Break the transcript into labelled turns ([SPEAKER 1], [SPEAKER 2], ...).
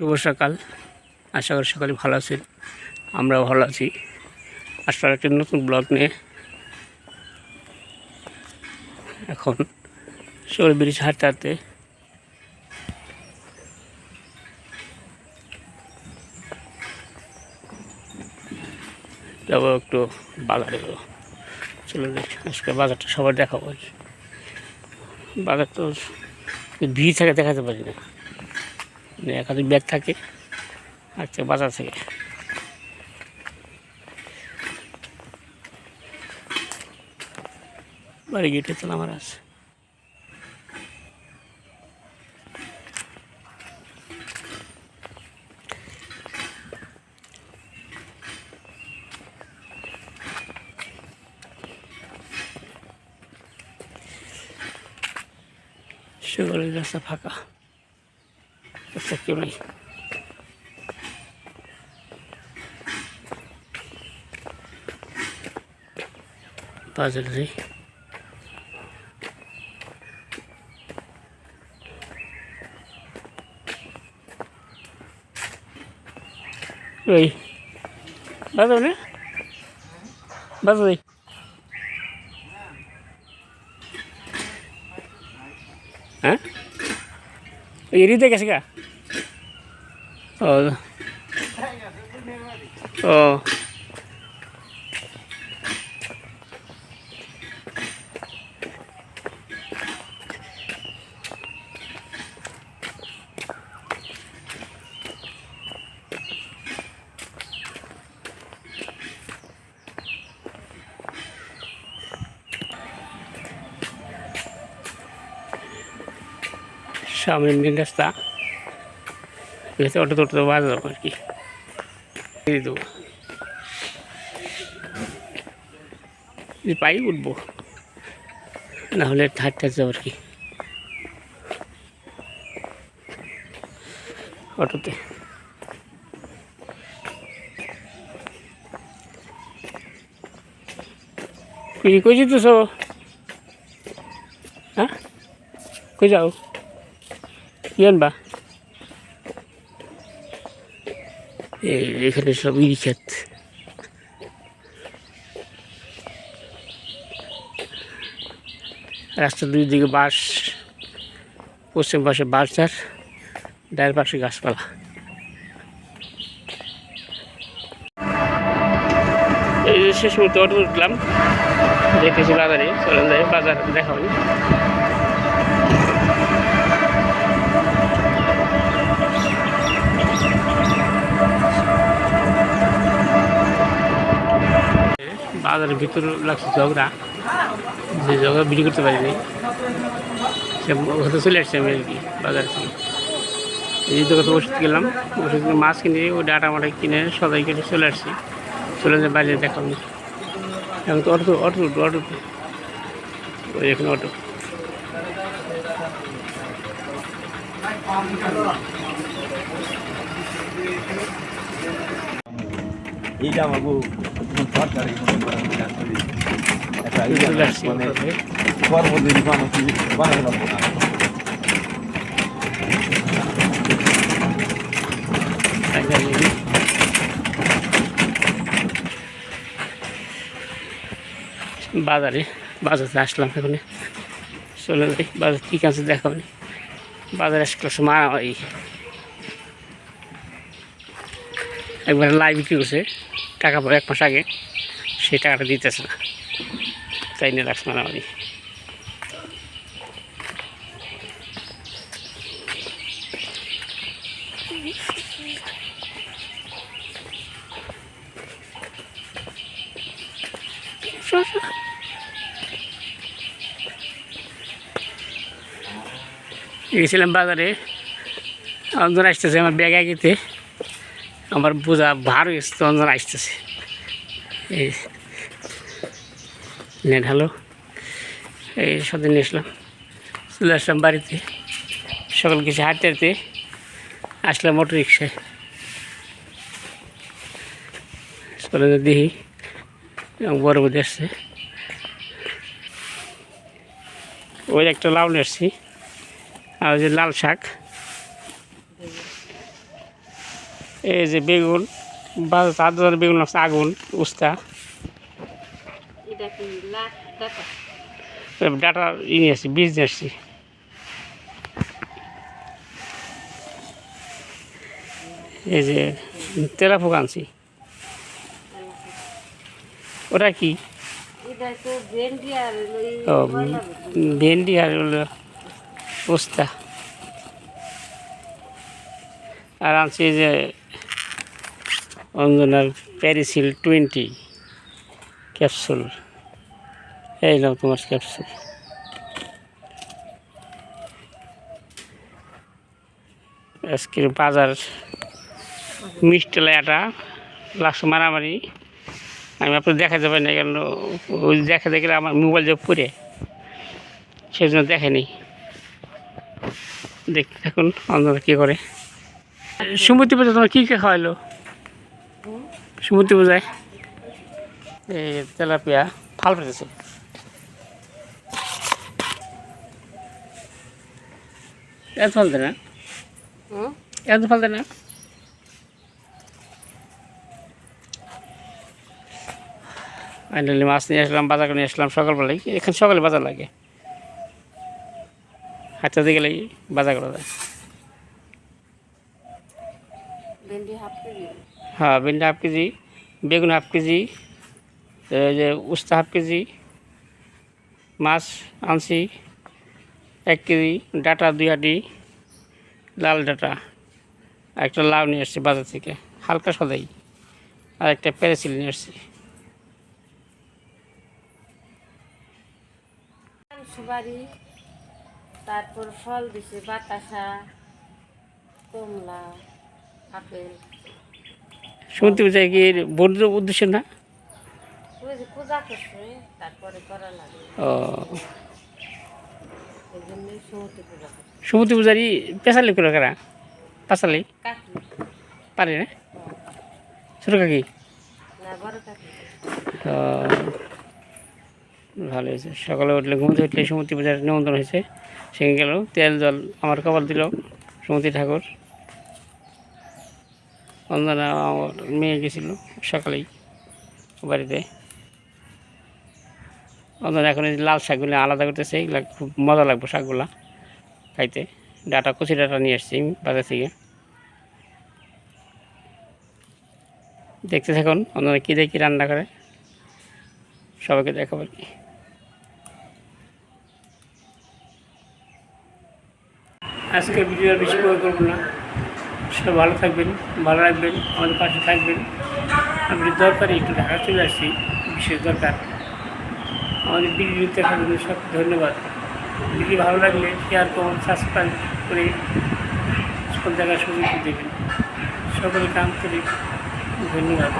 [SPEAKER 1] শুভ সকাল। আশা করি সকালে ভালো আছেন। আমরাও ভালো আছি। আসলে একটি নতুন ব্লগ নিয়ে। এখন শহর ব্রিজ হাঁটতে হাঁটতে। যাব একটু বাজারে। চলে যাই আজকে বাজারটা সবার দেখাবো। বাজার তো ভিড় থাকে দেখাতে পারি না। একাধিক ব্যাগ থাকে। আচ্ছা বাজার থেকে। বাড়ি গেটে তো আমার আছে। সেগুলোর রাস্তা ফাঁকা। রাস্তা কেউ নেই বাজারে যাই ওই বাজাও না বাজাও যাই হ্যাঁ ওই এরিতে গেছে গা ও ও সামনে মেন রাস্তা এখানে অটো টোটো বাজ দেবো আর কি দিয়ে দেবো যদি পাই উঠবো না হলে হাঁটতে যাব আর কি অটোতে কি কই যেতেছ হ্যাঁ কই যাও কি আনবা এই এখানে সব ক্ষেত রাস্তার দুই দিকে বাঁশ, পশ্চিম পাশে বাঁশ ঝাড় ডায়ের পাশে গাছপালা। এই যে শেষ মুহূর্তে অটো উঠলাম। দেখেছি বাজারে চলে যায় বাজার দেখা হয় বাজারের ভিতরে লাগছে ঝগড়া, যে ঝগড়া বিক্রি করতে পারিনি, সে ওখানে চলে আসছে আমি আর কি বাজার থেকে। এই দোকানে ওষুধ গেলাম ওষুধ মাছ কিনে ও ডাটা মাটা কিনে সদাই কেটে চলে আসছি। চলে যে বাইরে দেখাম এখন তো অটো অটো অটো। ওই এখানে অটো।
[SPEAKER 2] এইটা আমার
[SPEAKER 1] বাজারে বাজারে আসলাম এখানে। চলে যাই, বাজার কী কাছে দেখাবেন বাজারে আসলে মারামারি একবার লাইভ বিক্রি করছে, টাকা পরে এক মাস আগে। সেই টাকাটা দিতেছে না। তাই নিয়ে রাখছে মারামারি গেছিলাম বাজারে। অঞ্জন আসতেছে আমার ব্যাগ আগেতে আমার বোঝা ভার হয়ে গেছে, তো অঞ্জন আসতেছে। এই নেন হ্যালো? এই সাথে নিয়ে আসলাম। চলে আসলাম বাড়িতে। সকাল কিছু হাঁটতে হাঁটতে আসলাম মোটর রিক্সায়। চলে দেখি। বড় মধ্যে আসছে। ওই একটা লাউ নিয়ে আর যে লাল শাক। এই যে বেগুন চার ধরনের বেগুন আছে, আগুন, উস্তা। ডাটা ই নিয়ে আসছি বীজ নিয়ে আসছি এই যে তেলাপোকা আনছি। ওটা কি?
[SPEAKER 3] ভেন্ডি আর ওই
[SPEAKER 1] ও
[SPEAKER 3] ময়লা
[SPEAKER 1] ভেন্ডি। আর হলো উস্তা আর আনছি যে অঞ্জনার প্যারিসিল টোয়েন্টি ক্যাপসুল এই নাও তোমার ক্যাপসুল আজকের বাজার মিষ্টি লাইটা লাস্ট মারামারি। আমি আপনার দেখাতে পারি না কেন ওই দেখা দেখলে আমার মোবাইল যে পড়ে সেই জন্য দেখেনি। দেখতে থাকুন অন্যরা কী করে। সুমতি পূজা, তোমার কী কে খাওয়াইলো? সুমতি পূজায়? এই তেলাপিয়া ফাল পেতেছে এত ফালতে না? এত ফালতে না? ফাইনালি মাছ নিয়ে আসলাম বাজার করে নিয়ে আসলাম সকালবেলায় এখানে সকালে বাজার লাগে। হাঁটাতে গেলেই বাজার করা যায়।
[SPEAKER 3] ভেন্ডি হাফ কেজি?
[SPEAKER 1] হ্যাঁ ভেন্ডি হাফ কেজি বেগুন হাফ কেজি যে উস্তা হাফ কেজি মাছ আনছি। এক কেজি ডাটা দুই আটি লাল ডাটা। আর একটা লাউ নিয়ে আসছি বাজার থেকে হালকা সদাই। আর একটা প্যারাসিল নিয়ে আসছি।
[SPEAKER 3] সুপারি তারপর ফল দিছে বাতাসা কমলা আপেল।
[SPEAKER 1] শুনতে চাই কি বন্ধুর উদ্দেশ্য না?
[SPEAKER 3] পূজা করছে তারপরে করা লাগে।
[SPEAKER 1] ও।
[SPEAKER 3] সমুদ্র
[SPEAKER 1] পূজারি পেশালি করে কারা? পাশালি? পারে না? ছোটো কাকি? ভালো হয়েছে। সকালে উঠলে ঘুমতে উঠলে সমুদ্র পূজার নিমন্ত্রণ হয়েছে। সেখানে গেল তেল জল আমার কপাল দিল সমুদ্র ঠাকুর। অন্দনা আমার মেয়ে গেছিল সকালেই বাড়িতে। অন্দনা এখন এই লাল শাকগুলো আলাদা করতেছে, এগুলো খুব মজা লাগবে শাকগুলো খাইতে। ডাটা, কচি ডাটা নিয়ে আসছি বাজার থেকে। দেখতে থাকুন অন্যরা কী দেখি রান্না করে। সবাইকে দেখাবো কি। আজকের ভিডিও বেশি বড় করব না। সবাই ভালো থাকবেন, ভালো রাখবেন, আমাদের পাশে থাকবেন। আপনি দরকারে একটু ঢাকা চলে আসছি, বিশেষ দরকার। আমাদের ভিডিও দেখার জন্য সব, ধন্যবাদ। ভিডিও ভালো লাগলে শেয়ার করুন সাবস্ক্রাইব করে সব জায়গায় সুযোগ দেবেন। সকলকে আন্তরিক ধন্যবাদ।